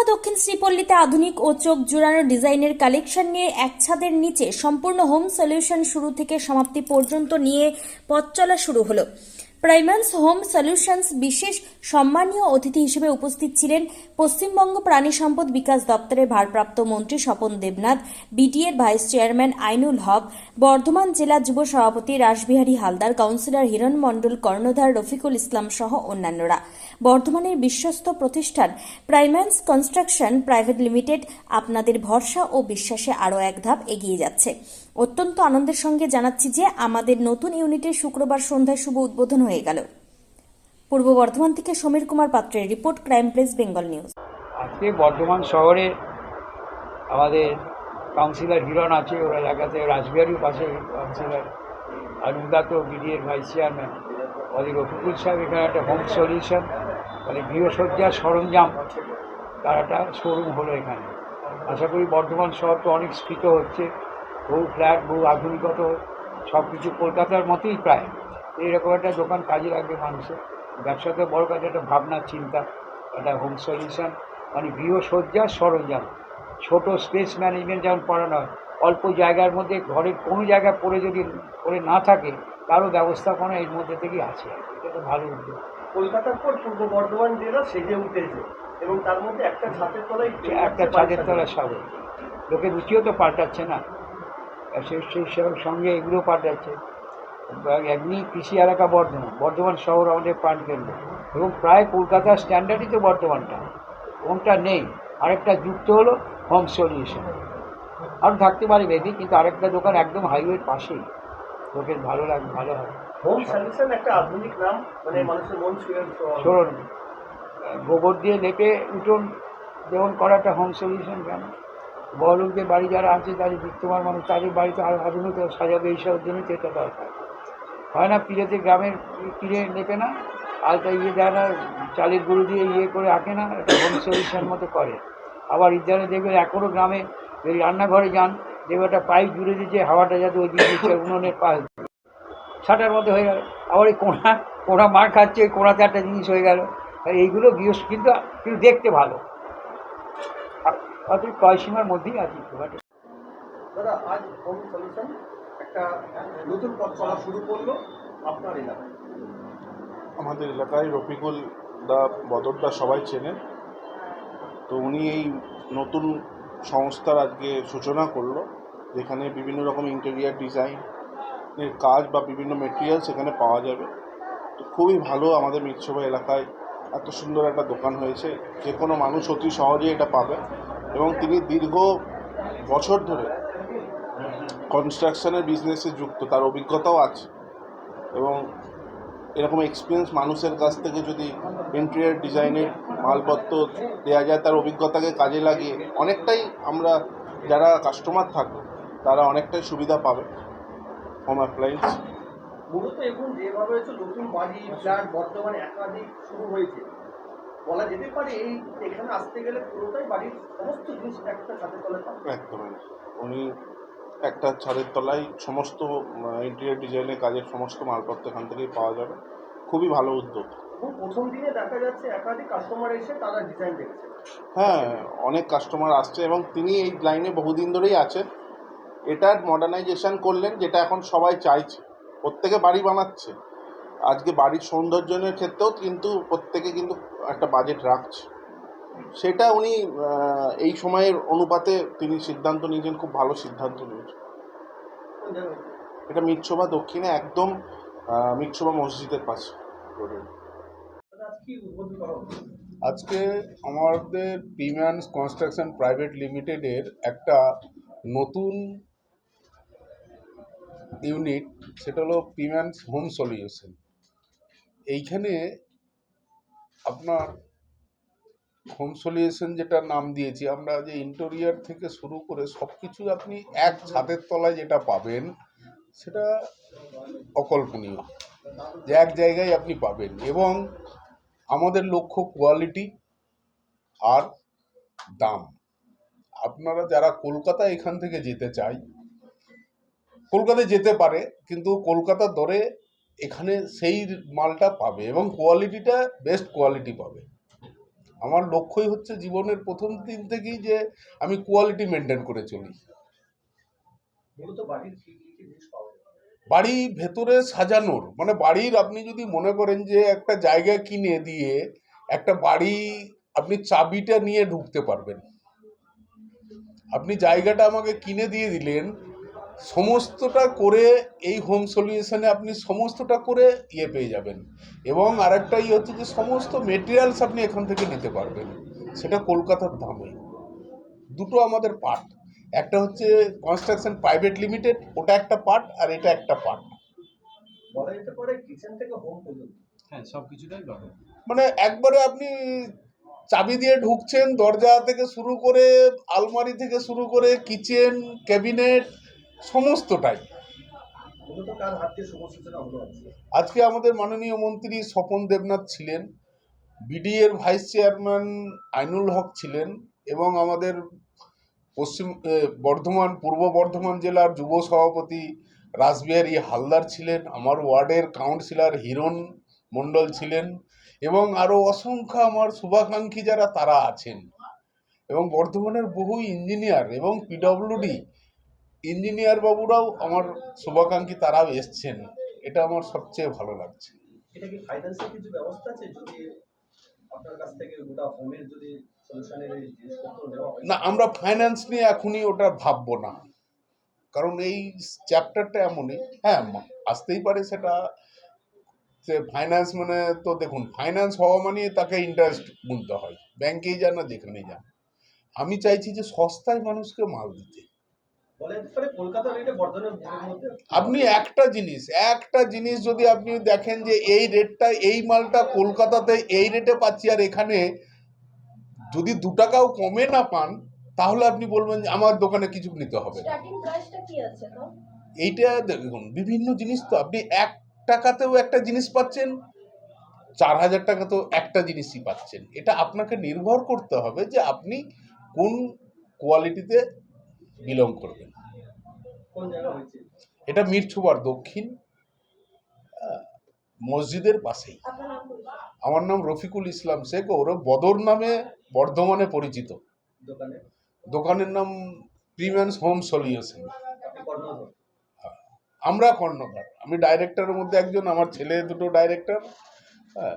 মিটসোয়া দক্ষিণ শ্রীপল্লিতে আধুনিক ও চোখ জোড়ানো ডিজাইনের কালেকশন নিয়ে এক ছাদের নিচে সম্পূর্ণ হোম সলিউশন শুরু থেকে সমাপ্তি পর্যন্ত নিয়ে পথ চলা শুরু হলো। প্রাইমান্স হোম সলিউশনস বিশেষ সম্মানীয় অতিথি হিসেবে উপস্থিত ছিলেন পশ্চিমবঙ্গ প্রাণী সম্পদ বিকাশ দপ্তরের ভারপ্রাপ্ত মন্ত্রী স্বপন দেবনাথ, বিটিএর ভাইস চেয়ারম্যান আইনুল হক, বর্ধমান জেলা যুব সভাপতি রাসবিহারী হালদার, কাউন্সিলর হিরণ মণ্ডল, কর্ণধার রফিকুল ইসলাম সহ অন্যান্যরা। বর্ধমানের বিশ্বস্ত প্রতিষ্ঠান প্রাইম্যান্স কনস্ট্রাকশন প্রাইভেট লিমিটেড আপনাদের ভরসা ও বিশ্বাসে আরও এক ধাপ এগিয়ে যাচ্ছে। অত্যন্ত আনন্দের সঙ্গে জানাচ্ছি যে আমাদের নতুন ইউনিটের শুক্রবার সন্ধ্যায় শুভ উদ্বোধন হয়ে গেল। পূর্ব বর্ধমান থেকে সমীর কুমার পাত্রের report, crime press, Bengal news. আজকে বর্ধমান শহরে আমাদের কাউন্সিলর হিরণ আছে, ওরা এলাকাতে রাসবিহারির পাশে কাউন্সিলর অনুদাত বিডিএর ভাইস চেয়ারম্যান। আমাদের রফিকুল সাহেব এখানে একটা হোম সলিউশন মানে গৃহসজ্জার সরঞ্জাম, তার একটা শোরুম হলো এখানে। আশা করি বর্ধমান শহর তো অনেক স্ফীত হচ্ছে, বহু ফ্ল্যাট বহু আধুনিকত সব কিছু কলকাতার মতোই প্রায়। এইরকম একটা দোকান কাজে লাগবে মানুষের। ব্যবসাতে বড় কাজে একটা ভাবনার চিন্তা একটা হোম সলিউশন মানে গৃহসজ্জার সরঞ্জাম। ছোট স্পেস ম্যানেজমেন্ট যেমন পড়ানো হয় অল্প জায়গার মধ্যে ঘরের কোনো জায়গা পড়ে যদি পড়ে না থাকে তারও ব্যবস্থাপনা এর মধ্যে থেকেই আছে। এটা তো ভালো উদ্যোগ। কলকাতার পর পূর্ব বর্ধমান জেলা সেজে উঠেছে এবং তার মধ্যে একটা ছাদের তলায় একটা ছাদের তলায় সবে লোকের রুচিও তো পাল্টাচ্ছে না। সেই সেই সঙ্গে এগুলো পাল্টাচ্ছে। এমনি কৃষি এলাকা বর্ধমান। বর্ধমান শহর আমাদের প্রাণকেন্দ্র। এবং প্রায় কলকাতার স্ট্যান্ডার্ডই তো বর্ধমানটা। কোনটা নেই আরেকটা যুক্ত হলো হোম সলিউশন আরও থাকতে পারে বেদি কিন্তু আরেকটা দোকান একদম হাইওয়ের পাশেই। লোকের ভালো লাগে ভালো হয়। হোম সলিউশন একটা আধুনিক নাম? মানে মানুষের মন ছুঁয়ে যাওয়া। গোবর দিয়ে লেপে উঠোন যেমন করাটা হোম সলিউশন কেন? বড়লোকদের বাড়ি যারা আছে তাদের বিত্তমান মানুষ তাদের বাড়িতে আরও আধুনিক সাজাবে এইসবের জন্যই তো এটা দরকার। হয় না পিড়েতে গ্রামের পিড়ে লেপে না, আলতা ইয়ে দেয় না, চালের গুঁড়ো দিয়ে ইয়ে করে আঁকে না সলিউশন মতো করে। আবার ইদানে দেখবেন এখনও গ্রামে যদি রান্নাঘরে যান দেখবে একটা পাইপ জুড়ে দিচ্ছে হাওয়াটা যাতে ওই দিকে উনুনের পাশ ছাটার মধ্যে হয়ে গেল। আবার এই কোনা কোনা মার খাচ্ছে, কোনাতে একটা জিনিস হয়ে গেল। এইগুলো গৃহস্থ কিন্তু কিন্তু দেখতে ভালো। অত কয়সীমার মধ্যেই আছে দাদা, আজ হোম সলিউশন একটা নতুন পথ চলা শুরু করল আপনার এলাকায়। আমাদের এলাকায় রফিকুল দা বদরদা সবাই চেনেন। তো উনি এই নতুন সংস্থার আজকে সূচনা করল, যেখানে বিভিন্ন রকম ইন্টেরিয়ার ডিজাইনের কাজ বা বিভিন্ন মেটেরিয়াল সেখানে পাওয়া যাবে। তো খুবই ভালো আমাদের মিটসভা এলাকায় এত সুন্দর একটা দোকান হয়েছে। যে কোনো মানুষ অতি সহজেই এটা পাবে। এবং তিনি দীর্ঘ বছর ধরে কনস্ট্রাকশনের বিজনেসে যুক্ত তার অভিজ্ঞতাও আছে। এবং এরকম এক্সপিরিয়েন্স মানুষের কাছ থেকে যদি ইন্টেরিয়ার ডিজাইনের মালপত্র দেওয়া যায় তার অভিজ্ঞতাকে কাজে লাগিয়ে অনেকটাই আমরা যারা কাস্টমার থাকবে তারা অনেকটাই সুবিধা পাবে হোম অ্যাপ্লায়েন্স মূলত এখন যেভাবে হচ্ছে নতুন বাড়ি ফ্ল্যাট বর্তমানে একাধিক শুরু হয়েছে বলা যেতে পারে এই এখানে আসতে গেলে পুরোটাই বাড়ির সমস্ত জিনিস একটা তলায় একদম। উনি একটা ছাদের তলায় সমস্ত ইন্টেরিয়ার ডিজাইনের কাজের সমস্ত মালপত্র এখান থেকেই পাওয়া যাবে। খুবই ভালো উদ্যোগ। প্রথম দিনে দেখা যাচ্ছে একাধিক কাস্টমার এসে তারা ডিজাইন দেখছে। হ্যাঁ অনেক কাস্টমার আসছে এবং তিনি এই লাইনে বহুদিন ধরেই আছেন। এটার মডার্নাইজেশন করলেন যেটা এখন সবাই চাইছে। প্রত্যেকে বাড়ি বানাচ্ছে। আজকে বাড়ির সৌন্দর্যনের ক্ষেত্রেও কিন্তু প্রত্যেকে কিন্তু একটা বাজেট রাখছে। সেটা উনি এই সময়ের অনুপাতে তিনি সিদ্ধান্ত নিয়েছেন খুব ভালো সিদ্ধান্ত নিয়েছেন। এটা মিটসভা দক্ষিণে একদম আহ, মসজিদের পাশে। আজকে আমাদের প্রিমিয়ান্স কনস্ট্রাকশন প্রাইভেট লিমিটেডের একটা নতুন ইউনিট সেটা হলো প্রিমিয়ান্স হোম সলিউশন এইখানে আপনার হোম সলিউশন যেটা নাম দিয়েছি, আমরা যে ইন্টেরিয়ার থেকে শুরু করে সব কিছু আপনি এক ছাদের তলায় যেটা পাবেন, সেটা অকল্পনীয়। যে এক জায়গায় আপনি পাবেন। এবং আমাদের লক্ষ্য কোয়ালিটি আর দাম। আপনারা যারা কলকাতা এখান থেকে যেতে চাই, কলকাতায় যেতে পারে, কিন্তু কলকাতার দরে এখানে সেই মালটা পাবে এবং কোয়ালিটিটা বেস্ট কোয়ালিটি পাবে। আমার লক্ষ্যই হচ্ছে জীবনের প্রথম দিন থেকেই যে আমি কোয়ালিটি মেনটেন করে চলি। বাড়ি ভেতরে সাজানোর মানে বাড়ির আপনি যদি মনে করেন যে একটা জায়গা কিনে দিয়ে একটা বাড়ি আপনি চাবিটা নিয়ে ঢুকতে পারবেন। আপনি জায়গাটা আমাকে কিনে দিয়ে দিলেন সমস্তটা করে এই হোম সলিউশনে আপনি সমস্তটা করে ইয়ে পেয়ে যাবেন। এবং আরেকটা ইয়ে হচ্ছে যে সমস্ত মেটেরিয়ালস আপনি এখান থেকে নিতে পারবেন। সেটা কলকাতার দামে। দুটো আমাদের পার্ট একটা হচ্ছে কনস্ট্রাকশন প্রাইভেট লিমিটেড ওটা একটা পার্ট আর এটা একটা পার্ট বলা যেতে পারে কিচেন থেকে হোম পর্যন্ত। হ্যাঁ সব কিছুটাই মানে একবারে আপনি চাবি দিয়ে ঢুকছেন দরজা থেকে শুরু করে আলমারি থেকে শুরু করে কিচেন ক্যাবিনেট সমস্তটাই। আজকে আমাদের মাননীয় মন্ত্রী স্বপন দেবনাথ ছিলেন বিডি এর ভাইস চেয়ারম্যান আইনুল হক ছিলেন এবং আমাদের পশ্চিম বর্ধমান, পূর্ব বর্ধমান জেলার যুব সভাপতি রাসবিহারী হালদার ছিলেন, আমার ওয়ার্ডের কাউন্সিলর হিরণ মণ্ডল ছিলেন এবং আরও অসংখ্য আমার শুভাকাঙ্ক্ষী যারা তারা আছেন। এবং বর্ধমানের বহু ইঞ্জিনিয়ার এবং পিডব্লিউডি ইঞ্জিনিয়ার বাবুরাও আমার শুভাকাঙ্ক্ষী তারাও এসছেন। এটা আমার সবচেয়ে ভালো লাগছে। এটা কি ফাইন্যান্সের কিছু ব্যবস্থা আছে? যদি আপনার কাছ থেকে গোটা হোমের যদি সলিউশনের এই জিনিসপত্র নেওয়া না আমরা ফাইন্যান্স নিয়ে এখনই ওটা ভাববো না। কারণ এই চ্যাপ্টারটা এমনই। হ্যাঁ আসতেই পারে সেটা। সে ফাইন্যান্স মানে তো দেখুন ফাইন্যান্স হওয়া মানে তাকে ইন্টারেস্ট গুনতে হয়। ব্যাংকেই যান না যেখানেই যান। আমি চাইছি যে সস্তায় মানুষকে মাল দিতে। আপনি একটা জিনিস একটা জিনিস যদি আপনি দেখেন যে এই রেটটা এই মালটা কলকাতাতে এই রেটে পাচ্ছি আর এখানে যদি দু টাকাও কমে না পান তাহলে আপনি বলবেন যে আমার দোকানে কিছু নিতে হবে। না স্টার্টিং প্রাইসটা কি আছে তো? এইটা দেখুন বিভিন্ন জিনিস তো আপনি এক টাকাতেও একটা জিনিস পাচ্ছেন চার হাজার টাকাতেও একটা জিনিসই পাচ্ছেন। এটা আপনাকে নির্ভর করতে হবে যে আপনি কোন কোয়ালিটিতে বিলং করবেন এটা মিরছুবার দক্ষিণ মসজিদের পাশেই। আমার নাম রফিকুল ইসলাম শেখ ওর বদর নামে বর্ধমানে পরিচিত। দোকানের নাম প্রিমিয়ান্স হোম সলিউশন। আমরা কর্ণধার। আমি ডাইরেক্টরের মধ্যে একজন আমার ছেলে দুটো ডাইরেক্টর। হ্যাঁ।